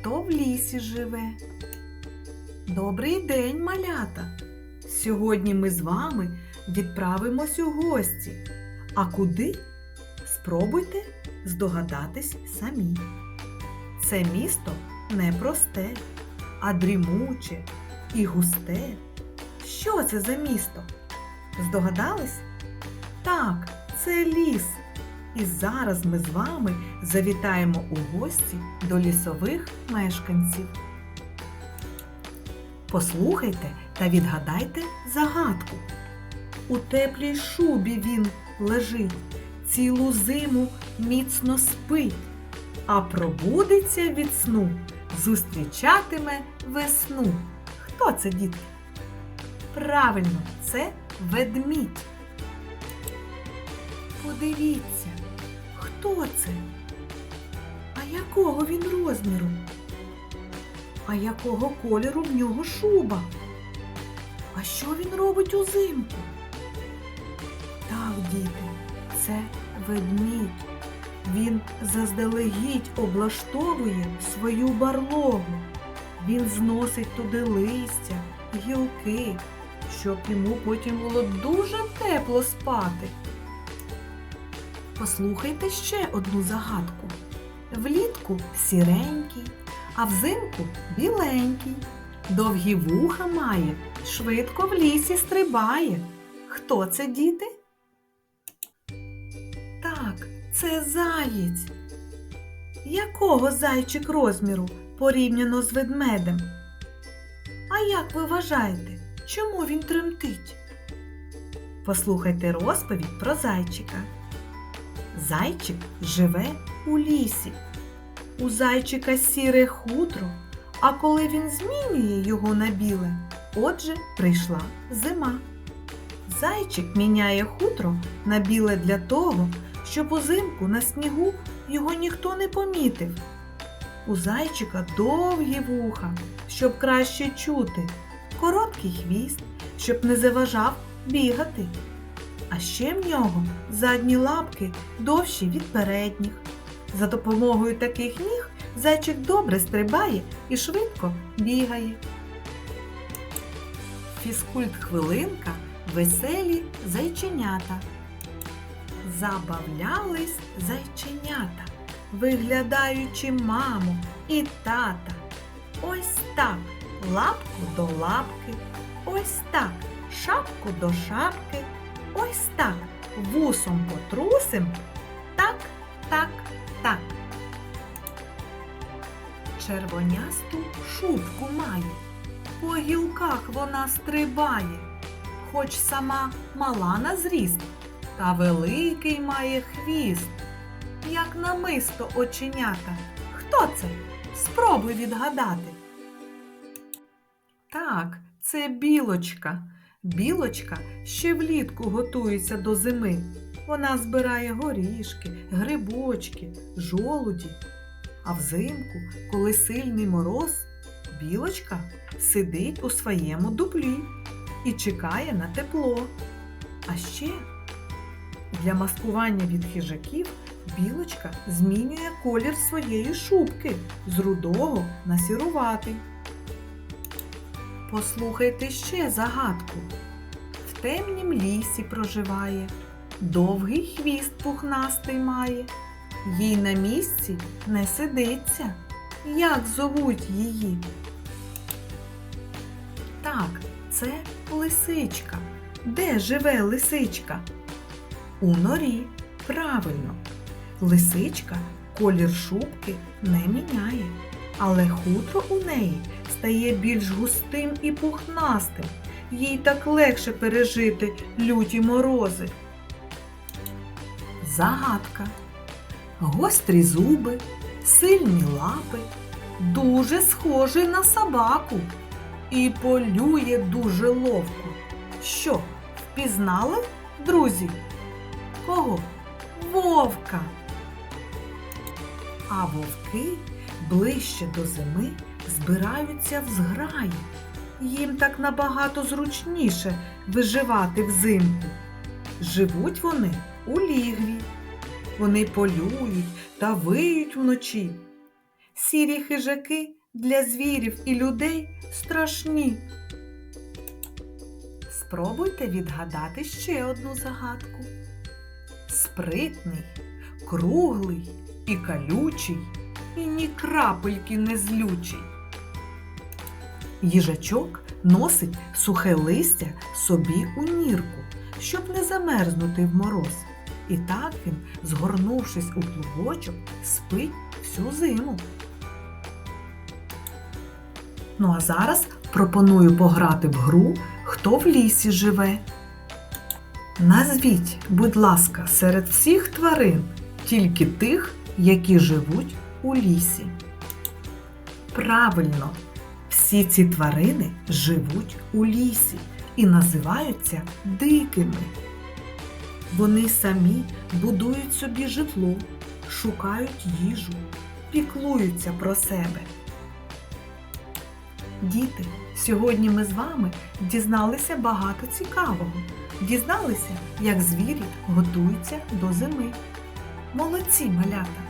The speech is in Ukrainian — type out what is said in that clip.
хто в лісі живе. Добрий день, малята! Сьогодні ми з вами відправимось у гості. А куди? Спробуйте здогадатись самі. Це місто не просте, а дрімуче і густе. Що це за місто? Здогадались? Так, це ліс. І зараз ми з вами завітаємо у гості до лісових мешканців. Послухайте та відгадайте загадку. У теплій шубі він лежить, цілу зиму міцно спить, а пробудеться від сну, зустрічатиме весну. Хто це, дітки? Правильно, це ведмідь. Подивіться, хто це? А якого він розміру? А якого кольору в нього шуба? А що він робить узимку? Так, діти, це ведмідь. Він заздалегідь облаштовує свою барлогу. Він зносить туди листя, гілки, щоб йому потім було дуже тепло спати. Послухайте ще одну загадку. Влітку сіренький, а взимку біленький. Довгі вуха має, швидко в лісі стрибає. Хто це, діти? Так, це заєць. Якого зайчик розміру порівняно з ведмедем? А як ви вважаєте, чому він тремтить? Послухайте розповідь про зайчика. Зайчик живе у лісі. У зайчика сіре хутро, а коли він змінює його на біле, отже прийшла зима. Зайчик міняє хутро на біле для того, щоб узимку на снігу його ніхто не помітив. У зайчика довгі вуха, щоб краще чути, короткий хвіст, щоб не заважав бігати. А ще в нього задні лапки довші від передніх. За допомогою таких ніг зайчик добре стрибає і швидко бігає. Фізкульт хвилинка веселі зайченята. Забавлялись зайченята, виглядаючи маму і тата. Ось так лапку до лапки, ось так шапку до шапки, ось так вусом потрусим, так, так, так. Червонясту шубку має, по гілках вона стрибає, хоч сама мала на зріст, та великий має хвіст, як намисто оченята. Хто це? Спробуй відгадати. Так, це білочка. Білочка ще влітку готується до зими. Вона збирає горішки, грибочки, жолуді. А взимку, коли сильний мороз, білочка сидить у своєму дуплі і чекає на тепло. А ще для маскування від хижаків білочка змінює колір своєї шубки з рудого на сіруватий. Послухайте ще загадку. В темнім лісі проживає, довгий хвіст пухнастий має, їй на місці не сидиться. Як зовуть її? Так, це лисичка. Де живе лисичка? У норі. Правильно. Лисичка колір шубки не міняє, але хутро у неї стає більш густим і пухнастим. Їй так легше пережити люті морози. Загадка. Гострі зуби, сильні лапи, дуже схожий на собаку і полює дуже ловко. Що, впізнали, друзі? Кого? Вовка. А вовки ближче до зими збираються в зграї. Їм так набагато зручніше виживати взимку. Живуть вони у лігві. Вони полюють та виють вночі. Сірі хижаки для звірів і людей страшні. Спробуйте відгадати ще одну загадку. Спритний, круглий і калючий, і ні крапельки не злючий. Їжачок носить сухе листя собі у нірку, щоб не замерзнути в мороз. І так він, згорнувшись у клубочок, спить всю зиму. Ну а зараз пропоную пограти в гру Хто в лісі живе. Назвіть, будь ласка, серед всіх тварин тільки тих, які живуть у лісі. Правильно, всі ці тварини живуть у лісі і називаються дикими. Вони самі будують собі житло, шукають їжу, піклуються про себе. Діти, сьогодні ми з вами дізналися багато цікавого. Дізналися, як звірі готуються до зими. Молодці, малята!